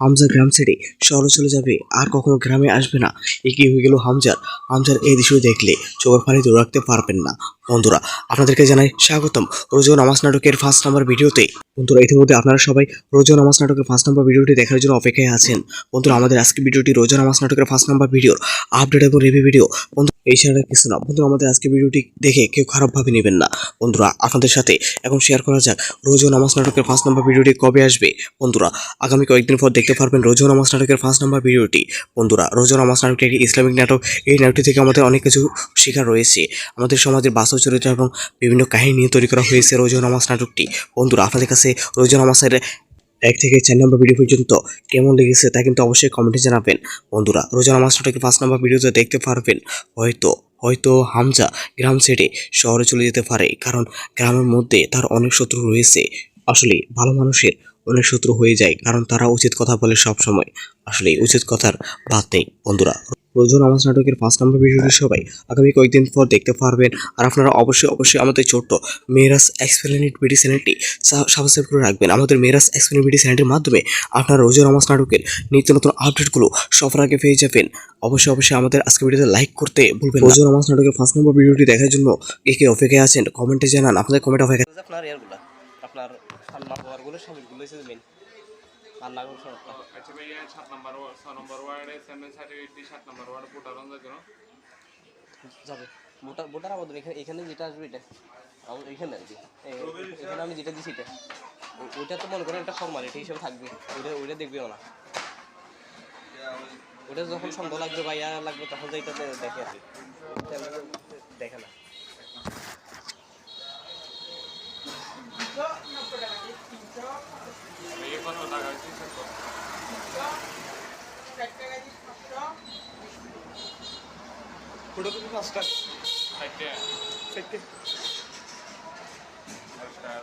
হামজা গ্রাম ছেড়ে শহরে চলে যাবে, আর কখনো গ্রামে আসবে না। একই হয়ে গেল হামজার। হামজার এই দৃশ্য দেখলে চোখের পানি ধরে রাখতে পারবেন না। বন্ধুরা, আপনাদেরকে জানাই স্বাগতম রোজো নামাজ নাটকের ফার্স্ট নাম্বার ভিডিওতে। বন্ধুরা, ইতিমধ্যে আপনারা সবাই রোজো নামাজ নাটকের ফার্স্ট নাম্বার ভিডিওটি দেখার জন্য অপেক্ষায় আছেন। বন্ধুরা, আমাদের আজকে ভিডিওটি রোজো নামাজ নাটকের ফার্স্ট নাম্বার ভিডিওর আপডেট এবং রিভিউ ভিডিও বন্ধু এই চ্যানেলের কিছু না। বন্ধুরা, আমাদের আজকের ভিডিওটি দেখে কেউ খারাপভাবে নেবেন না। বন্ধুরা, আপনাদের সাথে এখন শেয়ার করা যাক রোজো নামাজ নাটকের ফার্স্ট নাম্বার ভিডিওটি কবে আসবে। বন্ধুরা, আগামী কয়েকদিন পর দেখতে পারবেন রোজো নামাজ নাটকের ফার্স্ট নাম্বার ভিডিওটি বন্ধুরা, রোজো নামাজ নাটকটি একটি ইসলামিক নাটক। এই নাটকটি থেকে আমাদের অনেক কিছু শেখার রয়েছে। আমাদের সমাজের বাস্তব চরিত্র এবং বিভিন্ন কাহিনী নিয়ে তৈরি করা হয়েছে রোজো নামাজ নাটকটি। বন্ধুরা, আপনাদের কাছে রোজো নামাজের এক থেকে চার নম্বর ভিডিও পর্যন্ত কেমন লেগেছে তা কিন্তু অবশ্যই কমেন্টে জানাবেন। বন্ধুরা রোজানা মাস্টারটাকে পাঁচ নম্বর ভিডিওতে দেখতে পারবেন, হয়তো হয়তো হামজা গ্রাম ছেড়ে শহরে চলে যেতে পারে, কারণ গ্রামের মধ্যে তার অনেক শত্রু রয়েছে। আসলে ভালো মানুষের অনেক শত্রু হয়ে যায়, কারণ তারা উচিত কথা বলে সব সময়। আসলে উচিত কথার বাদ নেই, বন্ধুরা। রোজা নামাজ নাটকের পাঁচ নম্বর ভিডিওটি সবাই আগামী কয়েকদিন পর দেখতে পারবেন, আর আপনারা অবশ্যই অবশ্যই আমাদের ছোট্ট মেরাজ এক্সপ্লেনেট বিডি চ্যানেলটি সাবস্ক্রাইব করে রাখবেন। আমাদের মেরাজ এক্সপ্লেনেট বিডি চ্যানেলটির মাধ্যমে আপনারা রোজা নামাজ নাটকের নিত্য নতুন আপডেটগুলো সবার আগে পেয়ে যাবেন। অবশ্যই অবশ্যই আমাদের আজকে ভিডিওতে লাইক করতে ভুলবেন না। রোজা নামাজ নাটকের পাঁচ নম্বর ভিডিওটি দেখার জন্য কে কে অপেক্ষায় আছেন কমেন্টে জানান। আপনাদের কমেন্ট অপেক্ষা সান্না পাওয়ারগুলো সামিলগুলো হচ্ছে মেন রান্নাগুলো সবটা আচ্ছা ভাইয়া সাত নম্বর ওয়ার্ড ছয় নম্বর ওয়ার্ডে সেভেন সার্টিফিকেট সাত নম্বর ওয়ার্ড ভোটার অন যাবে। ভোটার ভোটার আবেদন এখানে এখানে যেটা আসবে এটা। এখানে আর কি। এখানে আমি যেটা দিছি এটা। ওইটা তো মনে করেন একটা ফর্মালিটি হিসেবে থাকবে। ওইটা ওইটা দেখবেও না ওটা যখন সন্দেহ লাগবে বা ইয়া লাগবে তখন তো দেখে আর কি ফটোকপি পাঁচটা ষাট টাকা ষাট টাকা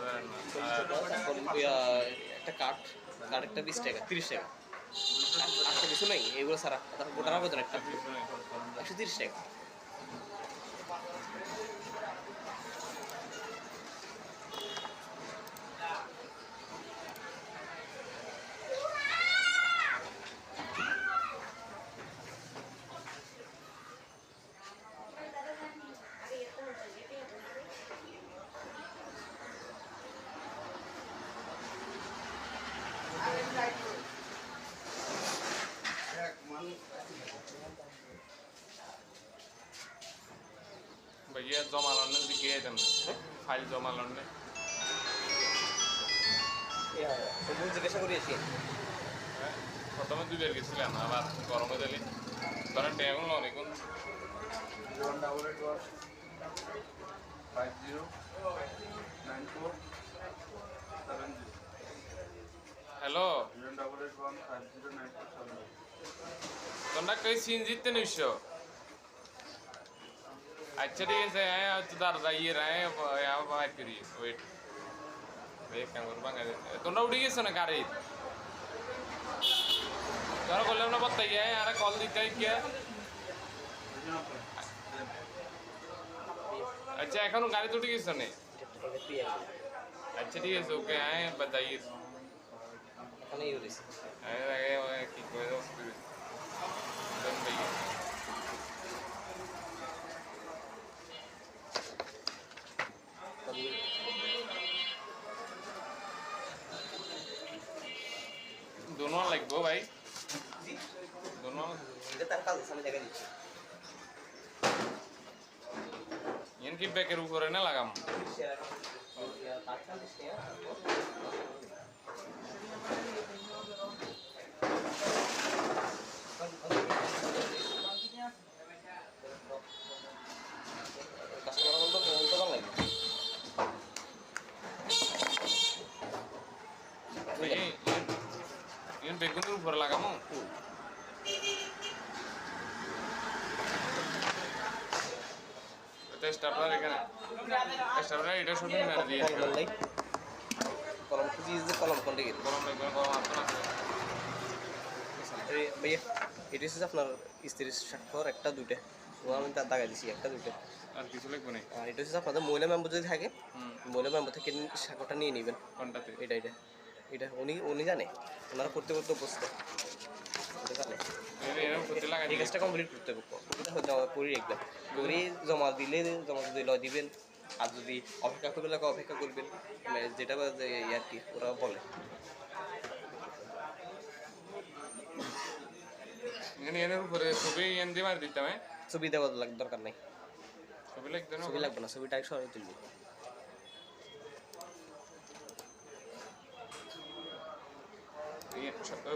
ধরেন না। আর তারপর ইয়া, একটা কাঠ কাঠ একটা বিশ টাকা তিরিশ টাকা আর- আর তো কিছু নেই এগুলো ছাড়া তারপর ভোটার আবেদন একটা একশো তিরিশ টাকা ভাইয়া জমা লন্ডন দিকে যেতাম ফাইল জমা লন্ডনে ইয়া, ওগুলো জিজ্ঞাসা করিয়েছি প্রথমে দুইবার গেছিলাম আবার গরমে দিলে। ধরেন ট্যাগুন loan one double eight one five zero nine four seven zero hello double eight one five zero nine four seven তোমরা কই সিন জিততে নিশ্চয় अच्छा ठीक है आए तो दार जाइए रहे यहाँ बात करिए वेट वेट काम करो बांगा তোমরা উঠে গেছো না গাড়ি তোমরা বললাম না बताइए यार कॉल दिखता है क्या अच्छा এখনো গাড়ি তো উঠে গেছো না अच्छा ठीक है ओके आए बताइए এখানে ইয়ে ইয়ান কি ব্যাকের উপরে না লাগাম। বেগুনের উপরে লাগামো? এটা স্টাপলার এখানে স্টাপলার এটা শুধু মেরে দিয়ে কলম খুঁজি যে কলম কোনটা গেল গরম লাগবে গরম আসতো না ভাইয়া এটা হচ্ছে আপনার স্ত্রীর স্বাক্ষর একটা দুইটা। ও আমি তার দাগা দিছি একটা দুইটা। আর কিছু লাগবে না? আর এটা হচ্ছে আপনাদের মহিলা মেম্বার যদি থাকে মহিলা মেম্বার থেকে স্বাক্ষরটা নিয়ে নেবেন। কোনটাতে? এটা এটা। এটা উনি উনি জানে। ওনারা করতে করতে ওটা জানে। এই কাজটা কমপ্লিট করতে হবে। জমা করি একদম করে জমা দিলে জমা যদি লয় দিবেন। আর যদি অপেক্ষা করবে লাগে অপেক্ষা করবেন। মানে যেটা বা যে ই আর কি ওরা বলে। এর উপরে ছবি এন দিয়ে মারি দিতাম হ্যাঁ? ছবি দেওয়া লাগ- দরকার নাই। ছবি লাগতো না ছবি লাগবে না ছবিটা সরাই তুলবো।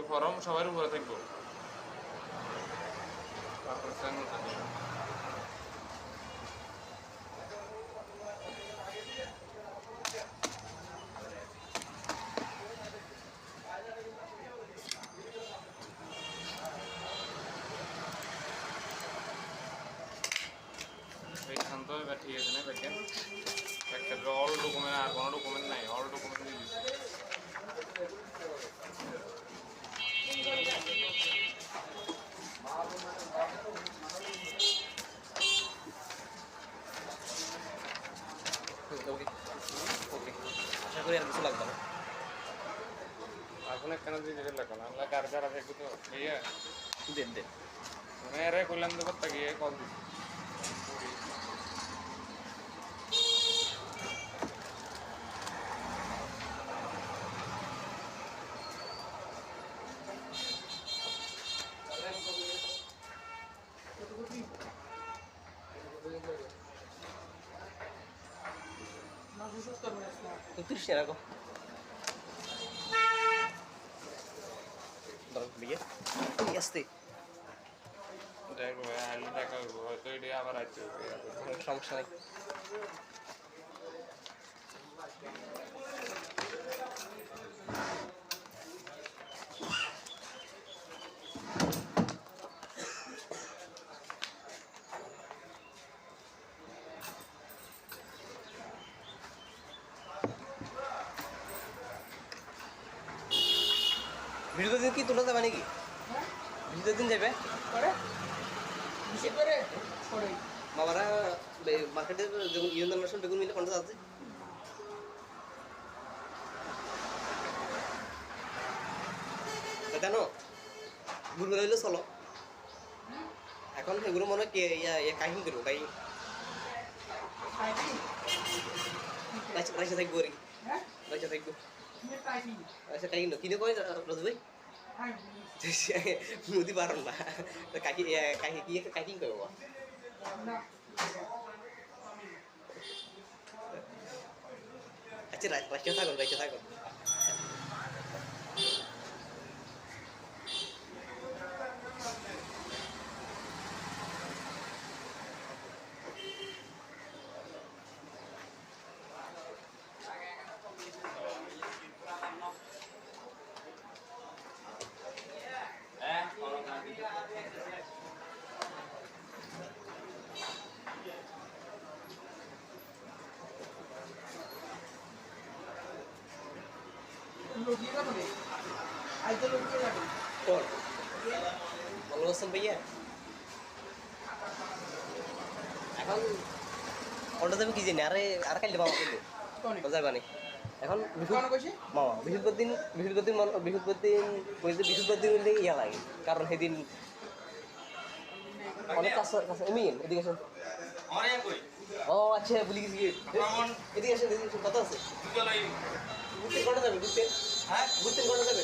ফরম সবার উপরে থাকব। তারপর sign করতে দিবো। এইখান তো এবার ঠিক আছে না দেখেন একটা অল ডকুমেন্ট আর কোনো ডকুমেন্ট নাই অল ডকুমেন্ট দিয়ে দিচ্ছি ওকে ওকে আশা করি আর কিছু লাগবে না তো ইয়ে। দেন দেন। মেরে কল্যাণ দেবো তাকে কল দিচ্ছি উনত্রিশ এরকম ধরো বিয়ে ঠিক আসতে সমস্যা নেই। ভিডিও দিন কি তোলা যাবে নাকি? ভিডিও দিন যাবে? বাবারা মার্কেটে যখন ইউনিয়ন মেশন বেগুন মিলে পঞ্চাশ আছে? কেন? ঘুরবে রইলে চলো। এখন সেগুলো মনে হয় কে কাহিনী করব কাহিনী। রাইসা থাকব আর কি। রাইসা থাকব। আচ্ছা কাকি কিনে কয় রাজু ভাই মুদি পারো না কাকি কাকি কি কাকি করব আচ্ছা রাখতে থাকুন রাখতে থাকুন কোন ভালো আছেন ভাইয়া এখন অর্ডার দেবে কি জানি? আরে আর বাবা কিন্তু যাবে না এখন মামা বৃহস্পতি দিন বৃহস্পতি দিন বৃহস্পতি দিন কইছে বৃহস্পতি দিন হইলে ইয়া লাগে। কারণ সেদিন অনেক কাজ কাজ এমিন এদিকে আসুন ও আচ্ছা ভুলে গেছি। এদিকে আসুন এদিকে আসুন কত আছে। ঘুরতে কটা যাবে ঘুরতে। হ্যাঁ? ঘুরতে কটা যাবে।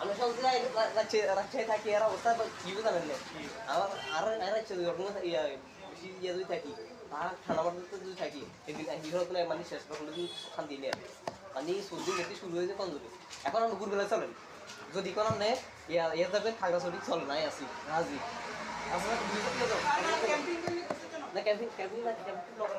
রাখছে রাখছে থাকি এরা অবস্থা কি বুঝাবেন না আমার আর আর বেশি ইয়া যদি থাকি আর ঠান্ডা মাথাতে যদি থাকি এদিন বিহর কোনো মানে শেষ যদি শান্তি নেই মানে সর্দি মেতে শুরু হয়েছে কমজোরি এখন আমি দুপুরবেলা চলেন যদি কোনো নেই ইয়া ইয়া যাবেন খাগড়াছড়ি চলে নাই আসি রাজি না ক্যাম্পিং ক্যাম্পিং না ক্যাম্পিং না ক্যাম্পিং লগর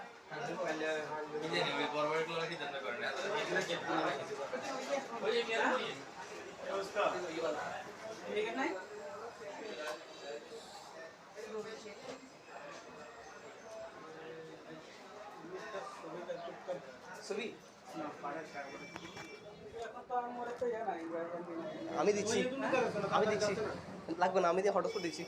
আমি দিচ্ছি। আমি দিচ্ছি। লাগবে না আমি দিয়ে হঠাৎ করে দিচ্ছি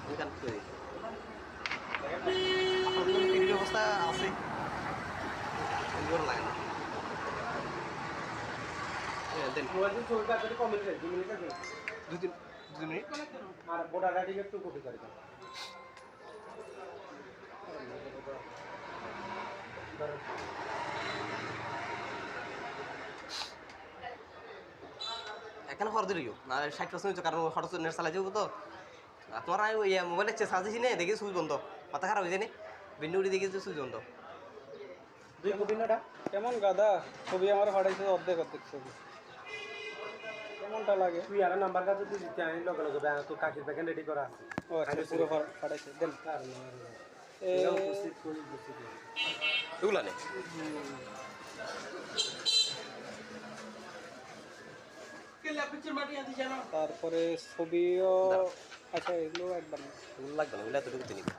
আমি কানেক্ট করে দিই আপনার কোনো টিভি ব্যবস্থা আছে এগুলো লাগে না হ্যাঁ, দুই মিনিট আর একটু কপি করে এখানে খরচ দিলিও না ষাট পার্সেন্ট কারণ হঠাৎ নেট চালাই যাব তো। তোমার মোবাইলের চেয়ে চার্জ দিছি নে? দেখি সুইচ বন্ধ। মাথা খারাপ হয়ে যায় নি? বিন্ডু উড়ি দেখি যে সুইচ বন্ধ। দুই কোটি নাটা কেমন গাদা ছবি আমার ফাটাইছে অর্ধেক অর্ধেক ছবি। কেমনটা লাগে। তুই আর নাম্বার কাছে তুই দিতে আনি লগে লগে ব্যাংক তো কাকির প্যাকেট রেডি করা আছে। ও আচ্ছা পুরো ফাটাইছে দেন। এগুলা নেই? তারপরে ছবিও আচ্ছা এগুলো একবার লাগবে না এগুলো এতটুকু নিবে।